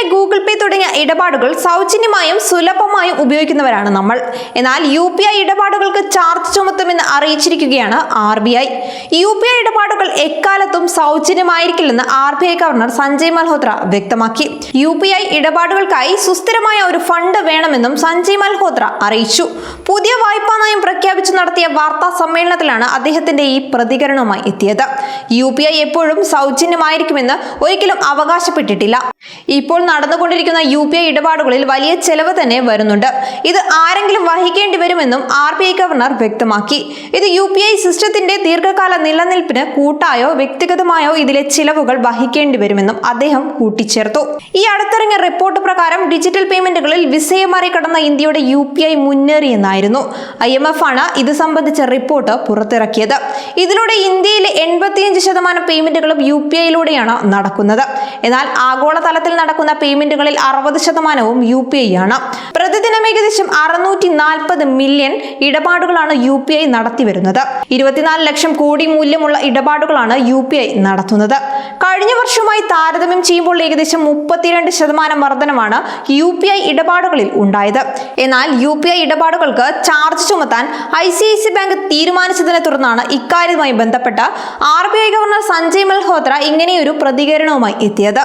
പേ Google പേ തുടങ്ങിയ ഇടപാടുകൾ സൗജന്യമായും സുലഭമായും ഉപയോഗിക്കുന്നവരാണ് നമ്മൾ. എന്നാൽ യു പി ഐ ഇടപാടുകൾക്ക് ചാർജ് ചുമത്തുമെന്ന് അറിയിച്ചിരിക്കുകയാണ് R B I. U P I ഇടപാടുകൾ എക്കാലത്തും സൗജന്യമായിരിക്കില്ലെന്ന് R B I governor Sanjay Malhotra വ്യക്തമാക്കി. യു പി ഐ ഇടപാടുകൾക്കായി സുസ്ഥിരമായ ഒരു ഫണ്ട് വേണമെന്നും സഞ്ജയ് മൽഹോത്ര അറിയിച്ചു. പുതിയ വായ്പാ നയം പ്രഖ്യാപിച്ചു നടത്തിയ വാർത്താ സമ്മേളനത്തിലാണ് അദ്ദേഹത്തിന്റെ ഈ പ്രതികരണവുമായി എത്തിയത്. യു പി ഐ എപ്പോഴും സൗജന്യമായിരിക്കുമെന്ന് ഒരിക്കലും അവകാശപ്പെട്ടിട്ടില്ല. ഇപ്പോൾ നടന്നുകൊണ്ടിരിക്കുന്ന യു പി ഐ ഇടപാടുകളിൽ വലിയ ചെലവ് തന്നെ വരുന്നുണ്ട്. ഇത് ആരെങ്കിലും വഹിക്കേണ്ടി വരുമെന്നും ആർ ബി ഐ ഗവർണർ വ്യക്തമാക്കി. ഇത് യു പി ഐ സിസ്റ്റത്തിന്റെ ദീർഘകാല നിലനിൽപ്പിന് കൂട്ടായോ വ്യക്തിഗതമായോ ഇതിലെ ചിലവുകൾ വഹിക്കേണ്ടി വരുമെന്നും അദ്ദേഹം കൂട്ടിച്ചേർത്തു. ഈ അടുത്തിറങ്ങിയ റിപ്പോർട്ട് പ്രകാരം ഡിജിറ്റൽ പേയ്മെന്റുകളിൽ വിസയെ കടന്ന ഇന്ത്യയുടെ യു പി ഐ മുന്നേറിയെന്നായിരുന്നു ഐ എം എഫ് ആണ് ഇത് സംബന്ധിച്ച റിപ്പോർട്ട് പുറത്തിറക്കിയത്. ഇതിലൂടെ ഇന്ത്യയിലെ എൺപത്തിയഞ്ച് ശതമാനം പേയ്മെന്റുകളും യു പി ഐയിലൂടെയാണ് നടക്കുന്നത്. എന്നാൽ ആഗോളതലത്തിൽ നടക്കുന്ന പേയ്മെന്റുകളിൽ അറുപത് ശതമാനവും യു പി ഐ ആണ്. പ്രതിദിനം ഏകദേശം അറുന്നൂറ്റി നാൽപ്പത് മില്യൺ ഇടപാടുകളാണ് യു പി ഐ നടത്തി വരുന്നത് ഇരുപത്തിനാല് ലക്ഷം കോടി മൂല്യമുള്ള ഇടപാടുകളാണ് യു പി ഐ നടത്തുന്നത്. കഴിഞ്ഞ വർഷവുമായി താരതമ്യം ചെയ്യുമ്പോൾ ഏകദേശം മുപ്പത്തിരണ്ട് ശതമാനം വർധനമാണ് യു പി ഐ ഇടപാടുകളിൽ ഉണ്ടായത്. എന്നാൽ യു പി ഐ ഇടപാടുകൾക്ക് ചാർജ് ചുമത്താൻ I C I C bank തീരുമാനിച്ചതിനെ തുടർന്നാണ് ഇക്കാര്യവുമായി ബന്ധപ്പെട്ട് R B I governor Sanjay Malhotra ഇങ്ങനെയൊരു പ്രതികരണവുമായി എത്തിയത്.